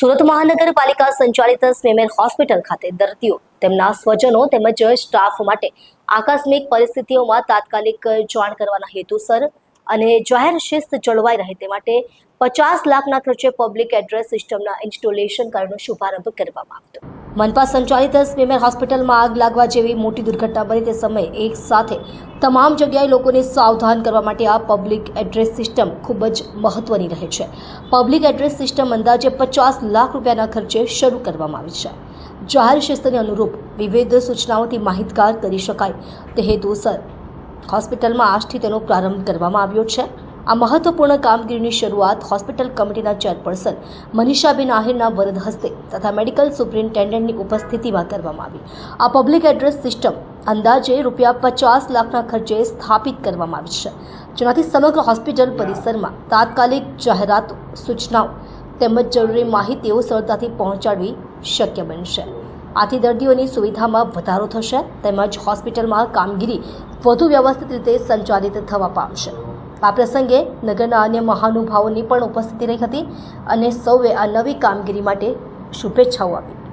સુરત મહાનગરપાલિકા સંચાલિત સ્મેમેર હોસ્પિટલ ખાતે દર્દીઓ, તેમના સ્વજનો તેમજ સ્ટાફ માટે આકસ્મિક પરિસ્થિતિઓમાં તાત્કાલિક જાણ કરવાના હેતુસર અને જાહેર શિસ્ત જળવાઈ રહે તે માટે પચાસ લાખના ખર્ચે પબ્લિક એડ્રેસ સિસ્ટમના ઇન્સ્ટોલેશન કાર્યનો શુભારંભ કરવામાં આવ્યો મનપા સંચાલિત સ્વિમેર હોસ્પિટલમાં આગ લાગવા જેવી મોટી દુર્ઘટના બની તે સમયે એક સાથે તમામ જગ્યાએ લોકોને સાવધાન કરવા માટે આ પબ્લિક એડ્રેસ સિસ્ટમ ખૂબ જ મહત્વની રહે છે. પબ્લિક એડ્રેસ સિસ્ટમ અંદાજે પચાસ લાખ રૂપિયાના ખર્ચે શરૂ કરવામાં આવી છે. જાહેર શિસ્તને અનુરૂપ વિવિધ સૂચનાઓથી માહિતગાર કરી શકાય તે હેતુસર હોસ્પિટલમાં આજથી તેનો પ્રારંભ કરવામાં આવ્યો છે. આ મહત્વપૂર્ણ કામગીરીની શરૂઆત હોસ્પિટલ કમિટીના ચેરપર્સન મનીષાબેન આહિરના વરદ હસ્તે તથા મેડિકલ સુપ્રિન્ટેન્ડન્ટની ઉપસ્થિતિમાં કરવામાં આવી. આ પબ્લિક એડ્રેસ સિસ્ટમ અંદાજે રૂપિયા પચાસ લાખના ખર્ચે સ્થાપિત કરવામાં આવી છે. જેનાથી સમગ્ર હોસ્પિટલ પરિસરમાં તાત્કાલિક જાહેરાતો સૂચનાઓ તેમજ જરૂરી માહિતીઓ સરળતાથી પહોંચાડવી શક્ય બનશે. આથી દર્દીઓની સુવિધામાં વધારો થશે તેમજ હોસ્પિટલમાં કામગીરી વધુ વ્યવસ્થિત રીતે સંચાલિત થવા પામશે. આ પ્રસંગે નગરના અન્ય મહાનુભાવોની પણ ઉપસ્થિતિ રહી હતી અને સૌએ આ નવી કામગીરી માટે શુભેચ્છાઓ આપી.